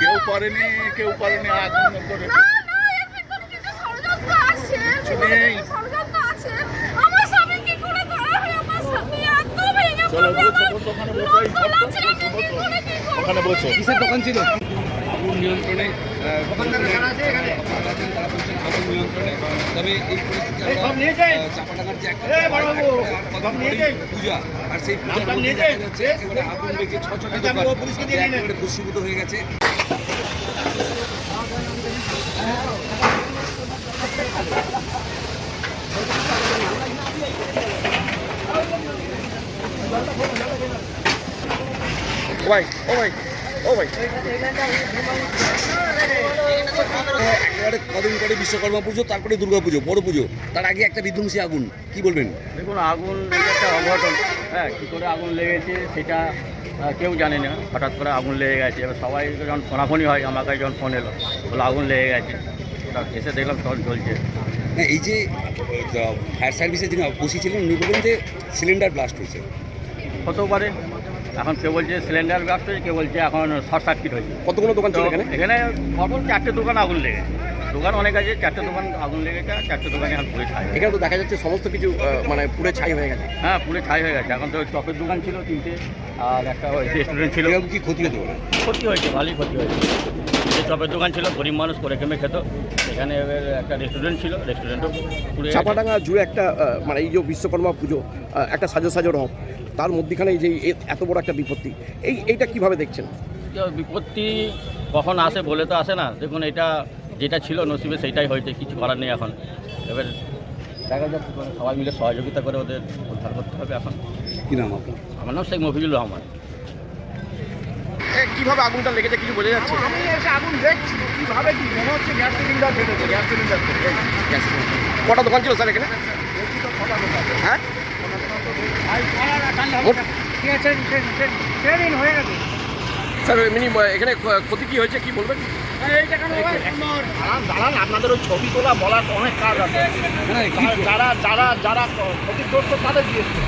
কেউ পারেনি কেউ পারেনি আক্রমণ করে। বসো, ওখানে কিসের দোকান ছিল? আগুন নিয়ন্ত্রণে তবে এই যে একটা আর কদিন পূজা আর সেই আগুন লেগে ছ ছটি দোকান। একেবারে হয়ে গেছে। ভাই ও ভাই ও ভাই একেবারে কদিন পরে বিশ্বকর্মা পুজো তারপরে দুর্গা পুজো বড় পুজো। তার আগে একটা বিধ্বংসী আগুন কি বলবেন? দেখুন আগুন একটা অঘটন। হ্যাঁ কী করে আগুন লেগেছে সেটা কেউ জানে না। হঠাৎ করে আগুন লেগে গেছে। এবার সবাই যখন ফোনাফোনি হয় আমার কাছে যখন ফোন এলো বলে আগুন লেগে গেছে। এসে দেখলাম তখন জ্বলছে। না এই যে ফায়ার সার্ভিসের যিনি বসেছিলেন উনি বললেন যে সিলিন্ডার ব্লাস্ট হয়েছে। হতেও পারে। এখন কে বলছে সিলিন্ডার ব্যবস্থা হয়েছে কেউ বলছে এখন শর্ট সার্কিট হয়েছে। কতগুলো দোকান ছিল এখানে? এখানে কত চারটে দোকান আগুন লেগেছে। দোকান অনেক আছে চারটে দোকান আগুন লেগেছে আর চারটে দোকানে এখন পুড়ে ছাই এখানে তো দেখা যাচ্ছে সমস্ত কিছু মানে পুরো ছাই হয়ে গেছে। হ্যাঁ পুড়ে ছাই হয়ে গেছে। এখন তো চপের দোকান ছিল তিনটে আর একটা রেস্টুরেন্ট ছিল। এরকম কি ক্ষতি হতে পারে? ক্ষতি হয়েছে ভালোই ক্ষতি হয়েছে। যে চপের দোকান ছিল গরিব মানুষ করে কেমে খেত। এখানে একটা রেস্টুরেন্ট ছিল রেস্টুরেন্টও পুড়ে চাপাডাঙ্গা জুড়ে একটা মানে এই যে বিশ্বকর্মা পুজো একটা সাজো সাজো রং তার মধ্যখানে এই যে এত বড় একটা বিপত্তি এই এইটা কীভাবে দেখছেন? বিপত্তি কখন আসে বলে তো আসে না। দেখুন এটা যেটা ছিল নসিবে সেইটাই হয়েছে কিছু করার নেই এখন। এবার দেখা করে সবাই মিলে সহযোগিতা করে ওদের উদ্ধার করতে হবে এখন। কি নাম আপনার? আমার নাম শেখ মফিজুর রহমান। এ, কীভাবে আগুনটা লেগেছে কিছু বোঝা যাচ্ছে? আমি এসে আগুন দেখছি কীভাবে কি মনে হচ্ছে গ্যাস সিলিন্ডার ফেটেছে গ্যাস সিলিন্ডার থেকে কটা দোকান ছিল স্যার এখানে? হ্যাঁ? স্যার এমনি এখানে ক- ক্ষতি কি হয়েছে কি বলবেন? দাঁড়ান দাঁড়ান আপনাদের ওই ছবি তোলা বলার অনেক কাজ আছে। যারা যারা যারা ক্ষতিগ্রস্ত তাদের দিয়েছে